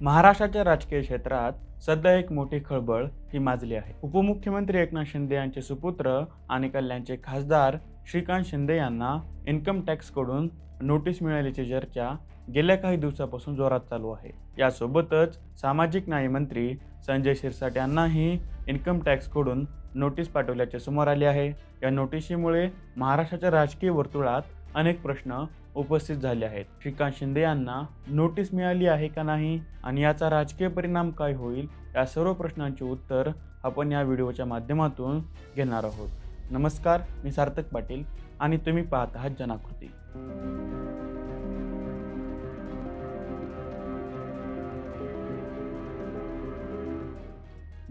महाराष्ट्राच्या राजकीय क्षेत्रात सध्या एक मोठी खळबळ ही माजली आहे. उपमुख्यमंत्री एकनाथ शिंदे यांचे सुपुत्र आणि कल्याणचे खासदार श्रीकांत शिंदे यांना इन्कम टॅक्सकडून नोटीस मिळाल्याची चर्चा गेल्या काही दिवसापासून जोरात चालू आहे. यासोबतच सामाजिक न्याय मंत्री संजय शिरसाट यांनाही इन्कम टॅक्सकडून नोटीस पाठवल्याचे समोर आले आहे. या नोटिशीमुळे महाराष्ट्राच्या राजकीय वर्तुळात अनेक प्रश्न उपस्थित झाले आहेत. श्रीकांत शिंदे यांना नोटीस मिळाली आहे का नाही आणि याचा राजकीय परिणाम काय होईल या सर्व प्रश्नांचे उत्तर आपण या व्हिडिओच्या माध्यमातून घेणार आहोत. नमस्कार मी सार्थक पाटील आणि तुम्ही पाहत आहात जनाकृती.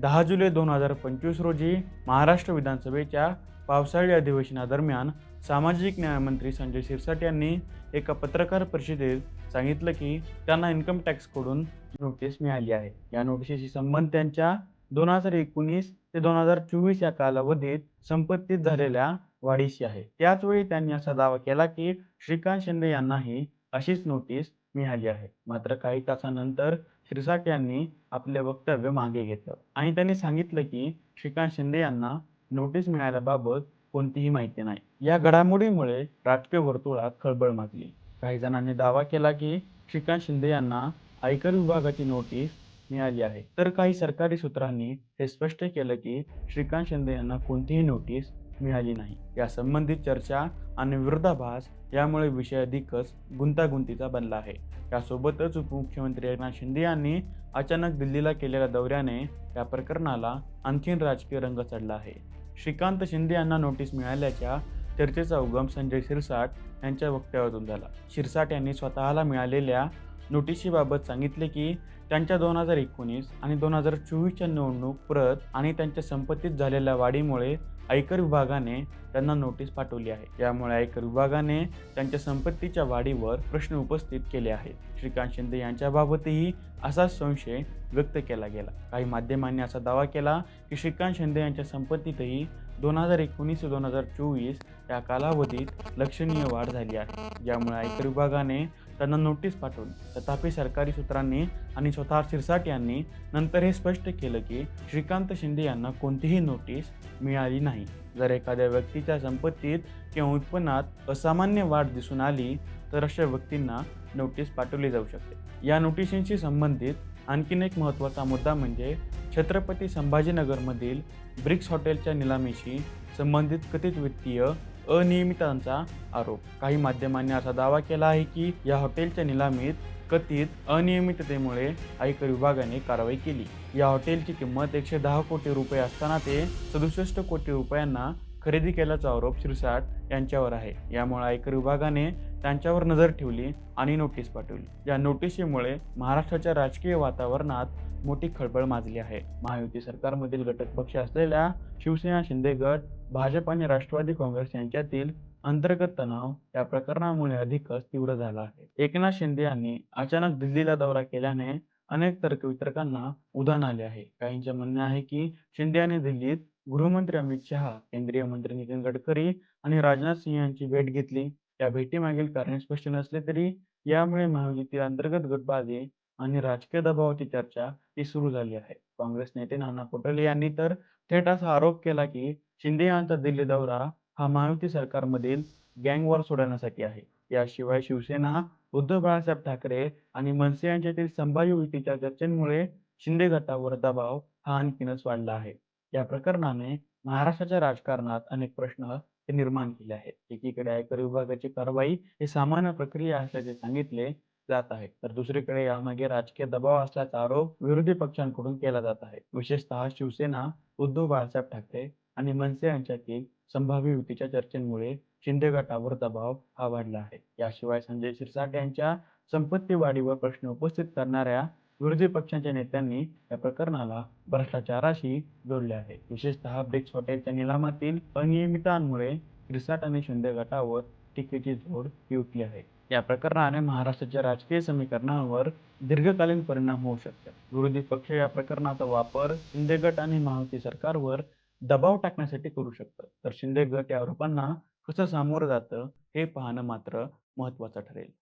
दहा जुलै दोन हजार पंचवीस रोजी महाराष्ट्र विधानसभेच्या पावसाळी अधिवेशनादरम्यान सामाजिक न्यायमंत्री संजय शिरसाट यांनी एका पत्रकार परिषदेत सांगितलं की त्यांना इन्कम टॅक्सकडून नोटीस मिळाली आहे. या नोटिशीशी संबंध त्यांच्या दोन हजार एकोणीस ते दोन हजार चोवीस या कालावधीत संपत्तीत झालेल्या वाढीशी आहे. त्याचवेळी त्यांनी असा दावा केला की श्रीकांत शिंदे यांनाही अशीच नोटीस मिळाली आहे. मात्र काही तासानंतर शिरसाट यांनी आपले वक्तव्य मागे घेतलं आणि त्यांनी सांगितलं की श्रीकांत शिंदे यांना नोटीस मिळाल्याबाबत कोणतीही माहिती नाही. या घडामोडीमुळे राजकीय वर्तुळात खळबळ माजली. काही जणांनी दावा केला की श्रीकांत शिंदे यांना आयकर विभागाची नोटीस मिळाली आहे. तर काही सरकारी सूत्रांनी हे स्पष्ट केलं की श्रीकांत शिंदे यांना कोणतीही नोटीस मिळाली नाही. या संबंधित चर्चा आणि विरोधाभास यामुळे विषय अधिकच गुंतागुंतीचा बनला आहे. यासोबतच उपमुख्यमंत्री एकनाथ शिंदे यांनी अचानक दिल्लीला केलेल्या दौऱ्याने या प्रकरणाला आणखीन राजकीय रंग चढला आहे. श्रीकांत शिंदे यांना नोटीस मिळाल्याच्या चर्चेचा उगम संजय शिरसाट यांच्या वक्तव्यातून झाला. शिरसाट यांनी स्वतःला मिळालेल्या नोटिशीबाबत सांगितले की त्यांच्या दोन हजार एकोणीस आणि दोन हजार चोवीसच्या निवडणूक प्रत आणि त्यांच्या संपत्तीत झालेल्या वाढीमुळे आयकर विभागाने त्यांना नोटीस पाठवली आहे. यामुळे आयकर विभागाने त्यांच्या संपत्तीच्या वाढीवर प्रश्न उपस्थित केले आहेत. श्रीकांत शिंदे यांच्याबाबतही असाच संशय व्यक्त केला गेला. काही माध्यमांनी असा दावा केला की श्रीकांत शिंदे यांच्या संपत्तीतही दोन हजार एकोणीस ते दोन हजार चोवीस या कालावधीत लक्षणीय वाढ झाली आहे. यामुळे आयकर विभागाने त्यांना नोटीस पाठवली. तथापि सरकारी सूत्रांनी आणि स्वतः शिरसाट यांनी नंतर हे स्पष्ट केलं की श्रीकांत शिंदे यांना कोणतीही नोटीस मिळाली नाही. जर एखाद्या व्यक्तीच्या संपत्तीत किंवा उत्पन्नात असामान्य वाढ दिसून आली तर अशा व्यक्तींना नोटीस पाठवली जाऊ शकते. या नोटिशींशी संबंधित आणखीन एक महत्त्वाचा मुद्दा म्हणजे छत्रपती संभाजीनगरमधील ब्रिक्स हॉटेलच्या निलामीशी संबंधित कथित वित्तीय अनियमितांचा आरोप. काही माध्यमांनी असा दावा केला आहे की या हॉटेलच्या निलामीत कथित अनियमिततेमुळे आयकर विभागाने कारवाई केली. या हॉटेलची किंमत एकशे दहा कोटी रुपये असताना ते सदुसष्ट कोटी रुपयांना खरेदी केल्याचा आरोप शिरसाट यांच्यावर आहे. यामुळे आयकर विभागाने त्यांच्यावर नजर ठेवली आणि नोटीस पाठवली. या नोटिशीमुळे महाराष्ट्राच्या राजकीय वातावरणात मोठी खळबळ माजली आहे. महायुती सरकारमधील घटक पक्ष असलेल्या शिवसेना शिंदे गट भाजप आणि राष्ट्रवादी काँग्रेस यांच्यातील अंतर्गत तणाव या प्रकरणामुळे अधिकच तीव्र झाला आहे. एकनाथ शिंदे यांनी अचानक दिल्लीला दौरा केल्याने अनेक तर्कवितर्कांना उधाण आले आहे. काहींचे म्हणणे आहे की शिंदे यांनी दिल्लीत गृहमंत्री अमित शहा केंद्रीय मंत्री नितीन गडकरी आणि राजनाथ सिंह यांची भेट घेतली. या भेटीमागील कारण स्पष्ट नसले तरी यामुळे महायुतीतील अंतर्गत गटबाजी आणि राजकीय दबावाची चर्चा ही सुरू झाली आहे. काँग्रेस नेते नाना पटोले यांनी तर थेट असा आरोप केला की शिंदे यांचा दिल्ली दौरा हा महायुती सरकारमधील गँग वॉर सोडवण्यासाठी आहे. याशिवाय शिवसेना उद्धव बाळासाहेब ठाकरे आणि मनसे यांच्यातील संभाव्य युतीच्या चर्चेमुळे शिंदे गटावर दबाव हा आणखीनच वाढला आहे. या प्रकरणाने महाराष्ट्राच्या राजकारणात अनेक प्रश्न ते निर्माण केले आहेत. एकीकडे आयकर विभागाची कारवाई ही सामान्य प्रक्रिया असल्याचे सांगितले जात आहे. तर दुसरीकडे यामागे राजकीय दबाव असल्याचा आरोप विरोधी पक्षांकडून केला जात आहे. विशेषतः शिवसेना उद्धव बाळासाहेब ठाकरे आणि मनसे यांच्यातील संभाव्य युतीच्या चर्चेमुळे शिंदे गटावर दबाव हा वाढला आहे. याशिवाय संजय शिरसाट यांच्या संपत्ती वाढीवर प्रश्न उपस्थित करणाऱ्या विरोधी पक्षांच्या नेत्यांनी या प्रकरणाला भ्रष्टाचाराशी जोडले आहे. विशेषतः ब्रिक्स हॉटेलच्या निलामातील अनियमितांमुळे शिरसाट आणि शिंदे गटावर टीकेची झोड ही आहे. या प्रकरणाने महाराष्ट्राच्या राजकीय समीकरणावर दीर्घकालीन परिणाम होऊ शकतात. विरोधी पक्ष या प्रकरणाचा वापर शिंदे गट आणि महायुती सरकारवर दबाव टाकण्यासाठी करू शकतात तर शिंदे गट या आरोपांना कसं सामोरं जातं हे पाहणं मात्र महत्त्वाचं ठरेल.